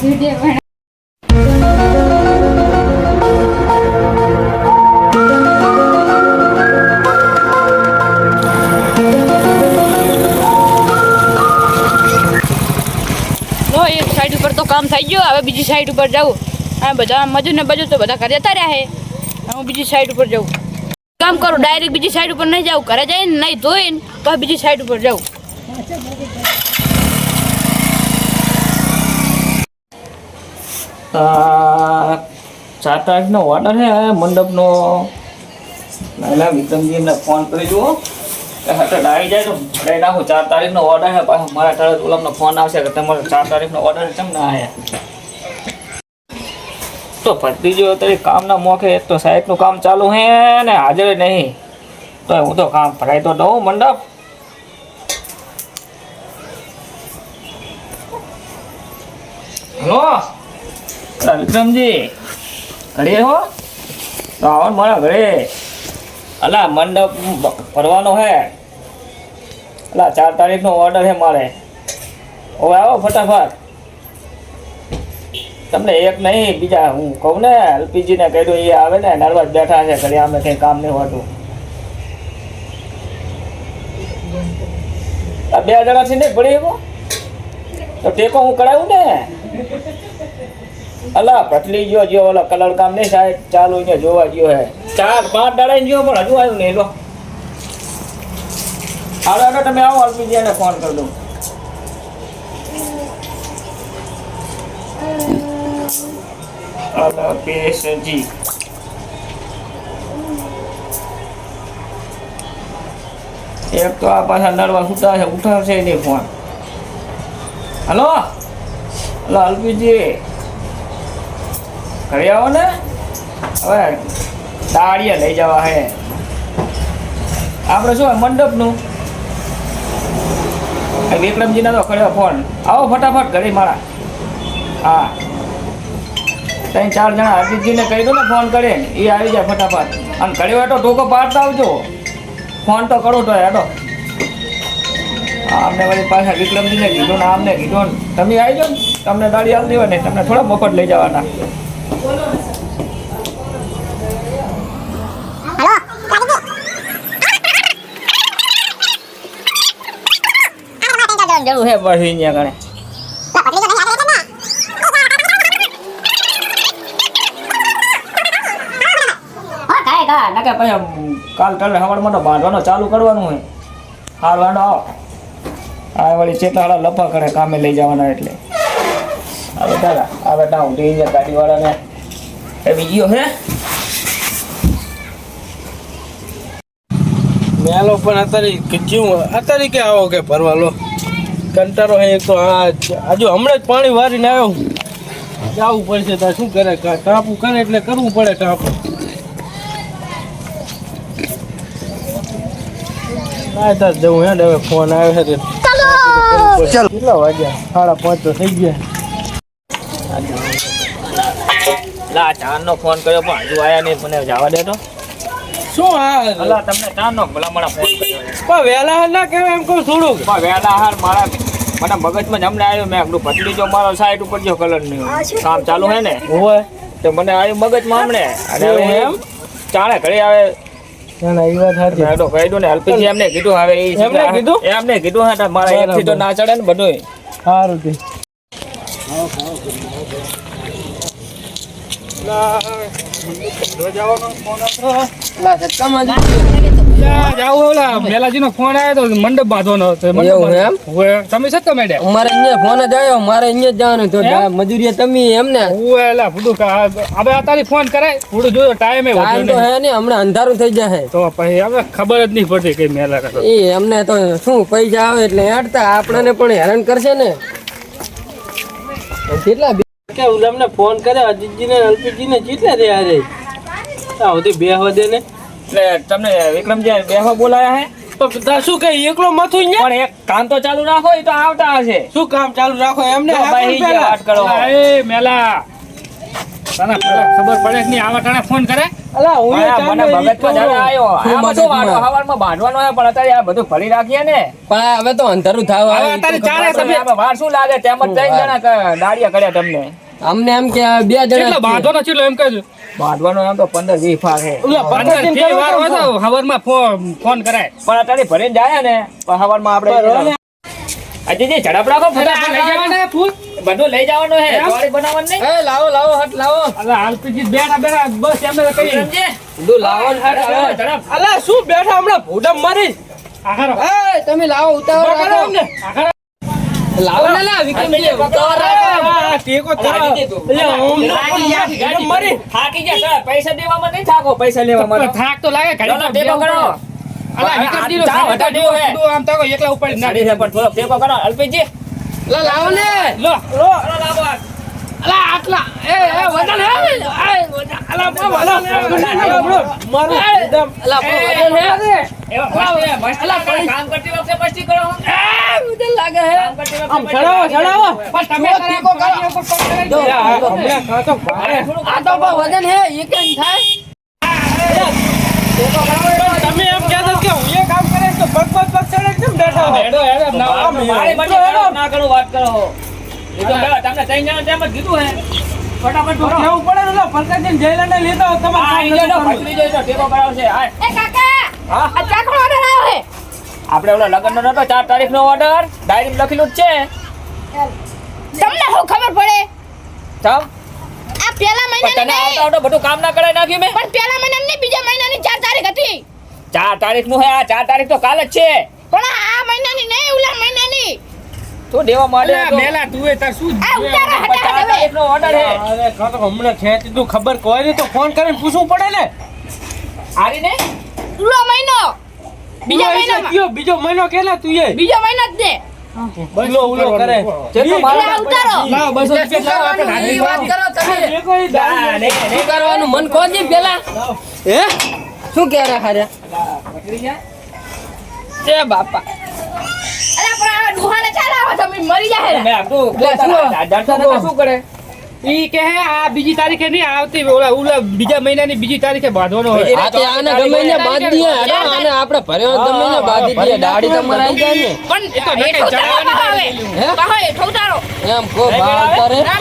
Video side ઉપર તો કામ થઈ ગયું હવે બીજી સાઈડ ઉપર જાઉં અને બધા મજૂર ને બજૂર તો બધા ઘરે જતા રહ્યા છે હું બીજી સાઈડ ઉપર જાઉં કામ કરું ડાયરેક્ટ બીજી સાઈડ ઉપર નહીં જાઉં ઘરે જઈને નહીં ધોઈને તો બીજી સાઈડ ઉપર જાઉં સાત. તારીખનો ઓર્ડર છે મંડપનો. પહેલાં વિક્રમજીને ફોન કરી જુઓ કે હટટ આવી જાય તો ભરાઈ નાખો. ચાર તારીખનો ઓર્ડર છે પાછો મારા તરત ઓલમનો ફોન આવશે કે તમારો ચાર તારીખનો ઓર્ડર કેમ ના આવ્યા તો ભત્રીજો અત્યારે કામના મોખે તો સાહેબનું કામ ચાલુ હે ને હાજર નહીં. તો હું તો કામ ભરાઈ તો દઉં મંડપ. હલો? વિક્રમજી. ઘરે હો? તો આવો મારા ઘરે. અલા, મંડપ ભરવાનો હે. અલા, ચાર તારીખનો ઓર્ડર છે મારે. હવે આવો ફટાફટ. તમને એક નહીં, બીજા હું કહું ને, એલપીજીને કહ્યું એ આવે ને નર્વસ બેઠા છે, ઘરે અમે કંઈ કામ નહીં હોતું. બે જણાથી નહીં ભળી શકો તો ટેકો હું કરાવું ને? અલા પટલી ગયો જો ઓલા કલર કામ નહીં સાહેબ ચાલુ ને જોવા ગયો હે. ચાર પાંચ દાડા ગયો, પણ હજુ આવ્યું નહીં લો. હાલો હાલો, તમે આવો અલ્પીજીને ફોન કરી દઉં. અલ્પેશજી. પેશજી એક તો આ પાછા નડવા સુતા છે ઉઠાવશે નહીં ફોન હલો? હલો અલ્પીજી ઘરે આવો ને. હવે દાળીએ લઈ જવા હે. આપણે શું મંડપનું? વિક્રમજીને તો કર્યો ફોન આવો ફટાફટ ઘરે મારા. હા. ત્રણ ચાર જણા અર્જિતજીને કહી દો ને ફોન કરે. એ આવી જાય ફટાફટ. અને ઘરે એટલો તો ટોકો પાડતા આવજો. ફોન તો કરો તો હેડો. આમને વળી પાછા વિક્રમજીને કીધું ને આમને કીધું તમે આવી જાઓ તમને દાડી આવતી હોય ને તમને થોડા મફત લઈ જવાના. જરૂર છે પછી કણે કાંઈ પછી કાલ કાલે સવારમાં માટે બાંધવાનો ચાલુ કરવાનું હોય. હાલ વાંધો આવો. આ વળી ચેતાળા લફા કરે કામે લઈ જવાના એટલે. હવે દાદા આ બેટા ઉઠી ગયા ગાડીવાળાને. એ બીજી હે. મેલો પણ અત્યારે કેવું અત્યારે કે આવો કે ભરવાલો લો? કંટાળો હે તો આ હજુ હમણાં જ પાણી વારીને આવ્યો. જવું પડશે ત્યાં શું કરે? ટાપુ કરે એટલે કરવું પડે ટાપુ. જવું હે ને? હવે ફોન આવ્યો છે કેટલા વાગ્યા? સાડા પાંચ તો થઈ ગયા. લા ચાંદનો ફોન કર્યો પણ હજુ આયા નહીં મને જવા દે તો શું આ અલા તમને ચાંદનો ભલામણા ફોન કર્યો. પણ વહેલા ના કહેવાય એમ કહું થોડુંક. પણ વહેલા હાલ મારા મને મગજમાં જ આવ્યો મેં આપણું પતલી જો મારો સાઈડ ઉપર જો કલર નહીં કામ ચાલુ હે ને? હોય. તો મને આવ્યું મગજમાં હમણે. અને એમ? ચાણે ઘરે આવે. ના એ વાત સાચી. મેં તો કહી દઉં ને અલ્પેશજી એમને કીધું હવે એમને કીધું? એમને કીધું હા મારા એકથી તો ના ચડે ને બધું સારું ફોન આવ્યો તો મંડપ બાંધવાનો હતો. મંડપ એવું એમ? બાંધવાનો. હોવે. તમે છે તમે મારે અહીંયા ફોન જ આવ્યો મારે અહીંયા જવાનું તો મજૂરી તમે એમને હું એલા ફૂડું કા હવે અત્યારે ફોન કરાય? જોયો ટાઈમે તો હે ને હમણાં અંધારું થઈ જાય તો પછી હવે ખબર જ નહીં પડતી કઈ મેલા એ એમને તો શું પૈસા આવે એટલે હેડતા આપણને પણ હેરાન કરશે ને. કેટલા કે ઉલમને ફોન કરે અજીતજીને ને અલ્પીજીને કેટલા રહ્યા રે? આ સુધી બે વધે ને. એટલે તમને વિક્રમજી બેહવા બોલાયા હે? તો શું કે એકલો મથું ને પણ એક કામ તો ચાલુ રાખો એ તો આવતા હશે. શું કામ ચાલુ રાખો એમને? કરો. એ મેલા. તને ખબર પડે કે નહીં? આવા ટાણે ફોન કરે? અલા હું મને ચાલુ મગજમાં જરા આવ્યો શું આમાં શું હવારમાં બાંધવાનો હે પણ અત્યારે આ બધું ભરી રાખીએ ને? પણ હવે તો અંધારું થાવ આવે. અત્યારે ચાલે તમે વાર શું લાગે? તેમ જ ત્રણ જણા દાડિયા કર્યા તમને. અમને એમ કે બે કેટલા જણા બાંધવાનો ચેટલો એમ કહેજો. બાંધવાનો એમ તો પંદર વીસ ભાગ છે. ઓલા પંદર પંદરથી વાર હોય તો હવારમાં. ફોન કરાય. પણ અત્યારે ભરીને જાય ને પણ હવારમાં આપણે બરોબર. જે ઝડપ રાખો ફટાફટ લઈ જવાના. ફૂલ. બધું લઈ જવાનું હે? ચોળી બનાવવાનું નહીં. એ લાવો લાવો હટ લાવો. અલા હાલપીજી બેઠા બેઠા બસ એમને કઈ સમજે? બધું લાવો હટ લાવો ઝડપ. અલા શું બેઠા હમણાં ભૂડમ મારી? આખર એ તમે લાવો ઉતાવળ રાખો. અમને. આખારો લાવો. ને લા વિક્રમજી ઉતાવળ આ, રાખો ટેકો ધરો. લે ઓમ એટલે યાર જા, થાકી ગયા સર પૈસા દેવામાં નહીં થાકો પૈસા લેવામાં થાક તો લાગે ઘડી તો ટેકો કરો. એકલા છે પણ થોડોક ટેકો કરો. અલ્પેશજી. લા લાવો ને. લો લો, લો, લાવો. અલા આટલા. એ એ વજન હે? એ વજન અલા બા વજન મારું ભૂડમ. અલા પણ વજન હે? એવા મસ્તી, મસ્તી અલા, કામ કરતી વખતે મસ્તી કરો એ વજન લાગે હે? કામ કરતી વખતે આમ ચડાવો, ચડાવો. બસ તમે ટેકો કરો. જો, અલા, આ હમણાં કાં ભારે. આ તો વજન હે એક થાય. કહેતા કે હું એ કામ કરે તો પગ પગ પગ ચડે કેમ બેઠા હો? હેડો હેડો ના મારી હેડો, હેડો. ના કરો વાત કરો એ તો તમને ત્રણ જણા તેમ જ કીધું હે ફટાફટ તો કેવું પડે ને ઓલા ફરકાજીને જયલાને તમારે આ કામ ઈજો નથી જો, કરવું. ભત્રીજો જો, ટેકો કરાવશે. હાય. એ કાકા હા? આ ચાકડો ઓર્ડર આવ્યો આપણે ઓલા લગ્નનો નતો ચાર તારીખ નો ઓર્ડર ડાયરી લખેલું જ છે તમને શું ખબર પડે તમ આ પહેલા મહિના તને આવતા આવતા બધું કામ ના કરાય નાખ્યું મેં પણ પહેલા મહિના નહીં, બીજા મહિનાની ચાર તારીખ હતી ચાર તારીખનું હે આ ચાર તારીખ તો કાલ જ છે. પણ આ મહિનાની નહીં ઉલા મહિનાની. તો દેવા માંડે મેલા તું એ તાર શું આ ઉતારો પણ હટા હવે. તારીખ ઓર્ડર હે. અરે કાં તો હમણાં ખેંચી તું ખબર કોઈ ને તો ફોન કરીને પૂછવું પડે ને. આરી ને? ઉલો મહિનો. બીજા મહિનો કયો બીજો મહિનો કેલા તું એ? બીજો મહિનો જ ને ઉલો ઉલો કરે. જે તો મારું ઉતારો. ના બસો રૂપિયા લાવ આપણે વાત કરો તમે. એ કોઈ નહીં. કરવાનું મન કોજી પેલા. હે? શું કે રહ્યા ખર્યા એ બાપા. અરે પણ આ ડુહાને ચાલ તમે મરી જાય મેં આપતું લે, શું? આ જડતા નતા શું કરે? ઈ કે આ બીજી તારીખે નહીં આવતી ઓલા ઓલા બીજા મહિનાની બીજી તારીખે બાંધવાનો હોય. આ તે આને ગમે ને બાંધી દઈએ આને આપણે ભર્યો ગમે ને બાંધી દઈએ દાઢી તો મરાઈ જાય ને. પણ એ તો નકર ચડાવવાની હે? કહો હેઠો ઉતારો એમ કો બાળ કરે ના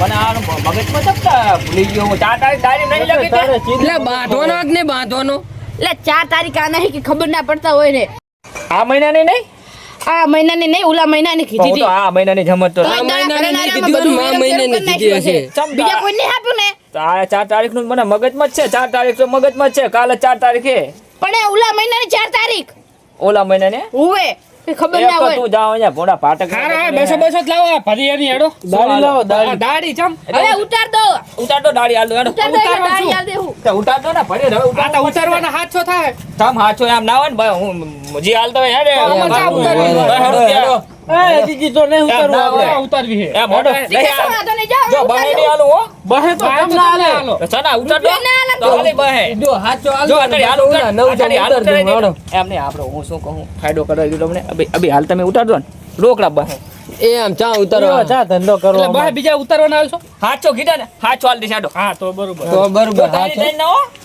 મીનારે આ મગજમાં ચપટા ભૂલી ગયો હું? ચાર તારીખ ડાયરી નહીં લખી એટલે બાંધવાનો કે નહીં બાંધવાનો? એટલે ચાર તારીખ આ નહીં કે ખબર ના પડતા હોય ને. આ મહિનાની નહીં? આ મહિનાની નહીં ઉલા મહિનાની કીધી હતી. આ મહિનાની જમત તો આ મહિનાની કરેલા કીધું આમાં ને, બધું આ મહિનાની કીધી હશે. હશે. બીજા કોઈ નહીં આપ્યું ને? આ ચાર તારીખનું મને મગજમાં જ છે ચાર તારીખ તો મગજમાં જ છે કાલે ચાર તારીખે. પણ ઓલા ઉલા મહિનાની ચાર તારીખ. ઓલા મહિનાને? હુવે એ ખબર ના તો હોય. તું જાઓ અહીંયા ભોળા પાટક હારો હે બસો બસો જ લાવો ભરી એની હેડો. દાઢી લાવો, દાઢી. આ ચમ. હવે ઉતાર દો. ઉતાર દો દાડી આલુ હેડો. ઉતાર દો એટલે ઉતારવા દાઢી શું? તો ઉતાર દો ને ભરી હવે ઉતાર ઉતારવાના હાથો થાય. તમ હાચો એમ ના હોય ને ભાઈ હું જી હેડે. હેડો ત્યાં. એ જીજી નહીં ઉતારવું આપણે. ઉતારવી હે એમ હેડો. લઈ કશો આવ. વાંધો નહીં, જાઓ, જો બહે ની આલુ હો. બહે તો કેમ ના તમે હાલે? હાલો. તો સના ઉતાર દો તો ખાલી બહે. જો હાચો હાલ જો અત્યારે હાલ ઉતાર. નવ અત્યારે હાલ ઉતાર ઉતારી દઉં, એમ આપણે હું શું કહું? ફાયદો કરાવી દીધો તમને અભી અભી હાલ તમે ઉતાર દો ને. રોકડા બહે. એમ ચા ઉતારવા ચા ધંધો કરો એટલે બહાર બીજા ઉતારવાના આવશો હાચો કીધા ને? હાચો હાલ દેશાડો હા તો બરોબર. તો બરોબર. હાચો.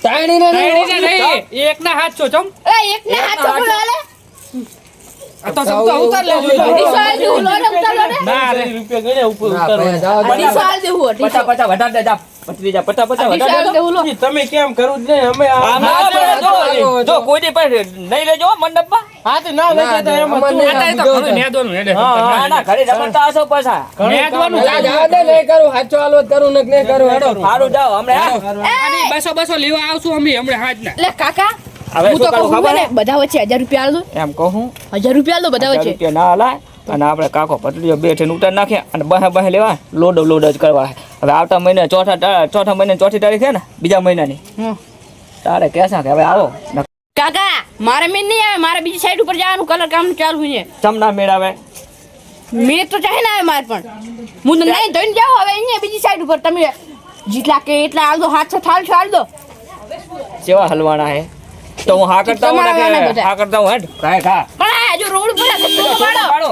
તાણી ને નહીં. એક ના હાચો ચમ. એ, એક ના હાચો. આ તો સબ તો ઉતાર લેજો. અઢીસો દેવું, લો ને, ઉતાર લો ને. ના રે રૂપિયા ગણ્યા ઉપર ના, ઉતારવા. ભાઈ, જાઓ, જાઓ. અઢીસો હાલ દેવું, અઢીસો. પચા પચા વધાર દે જા પચરી જા પચા પચા વધાર દે. તમે કેમ કરવું જ નહીં? અમે આ- આમ ના હાચો, પડે, હાચો, જો, હાચો. જો કોઈ દી પણ નહીં લેજો મંડપમાં. હા તો ના લઈ ના, એમ ના, હતું. અમને આ તો બીજો નેદવાનું હેડે ના ના ઘરે રમતા હશો પાછા. નેદવાનું અલા, જાવા દે, નહીં કરું. હાચો હાલવત કરું ને નહીં કરું. હેડો સારું જાવ હમણાં. બસો બસો લેવા આવશું અમે હમણાં હાજ ના લે કાકા. હવે હું તો કહું ખબર? બધા વચ્ચે હજાર રૂપિયા આલ. દો એમ કહું હજાર રૂપિયા આલ દો બધા વચ્ચે. ના હલાય અને આપણે કાકો પટલીઓ બે થઈને ઉતાર નાખ્યા અને બહે બહે લેવા લોડ લોડ જ કરવા હવે આવતા મહિને ચોથા ચોથા મહિને ચોથી તારીખ છે ને બીજા મહિનાની. તારે કહેશા કે હવે આવો? કાકા મારે મેં નહીં આવે મારે બીજી સાઈડ ઉપર જવાનું કલર કામ ચાલુ છે. ચમના મેળાવે? મેં તો ચાહે ના આવે મારે પણ. હું નહીં ધોઈને જાઉં હવે અહીંયા બીજી સાઈડ ઉપર. તમે જેટલા કે એટલા હાલ દો હાથ થાલ છો હાલ દો કેવા હલવાના હે. તો હું હા કરતા હું. હા કરતા હું હેડ. કાંઈ ખા. પણ રોડ પર છે, તો પાડો. પાડો.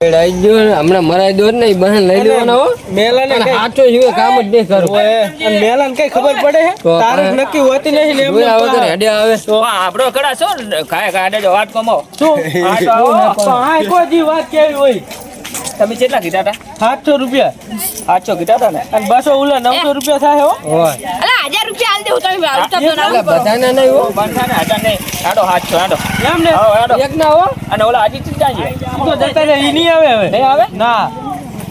લઈ હમણાં મરાઈ દો ને બહેન લઈ લેવાના હો. મેલાને હાચો સિવાય કામ જ નહીં કરવું અને મેલાને કઈ ખબર પડે હે? તારીખ નક્કી હોતી નહીં ને એમને આવે. તો આપણો કડા શું કાય કાંઈ દેજો વાત કમો. શું? હા તો આ કોઈ વાત કેવી હોય? તમે કેટલા કીધા હતા? સાતસો રૂપિયા. આઠસો કીધા હતા ને? અને બસો ઓલા નવસો રૂપિયા થાય હો. હજાર રૂપિયા આલ દેવું તમે બધાને નહીં હો. બંધ ને હજાર નહીં. આડો સાતસો આડો. એમ ને? એક ના હો. અને ઓલા હજી ચિંતા છે? તો જતા રહે એ નહીં આવે હવે. નહીં આવે? ના.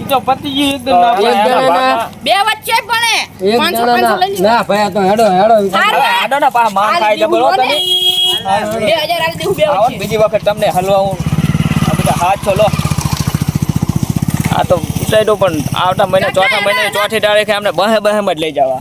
ઈ તો પતિજી એકદમ ના એક એના જણાના- ભાગમાં- બે વચ્ચે પણ એક પાંચસો જણા પાંચસો લઈ ના ભાઈ તો હેડો હેડો. હારું. હવે હાડો ને માન આલ ખાઈ જબરો તમે. બે હજાર આલ દેવું બે આવો ને વચ્ચે. બીજી વખત તમને હલવા હું આ બધા હાથ છો લો. તો ઉતાર્યો પણ આવતા મહિને ચોથા મહિને ચોથી તારીખે અમને બહે બહેમ જ લઈ જવા.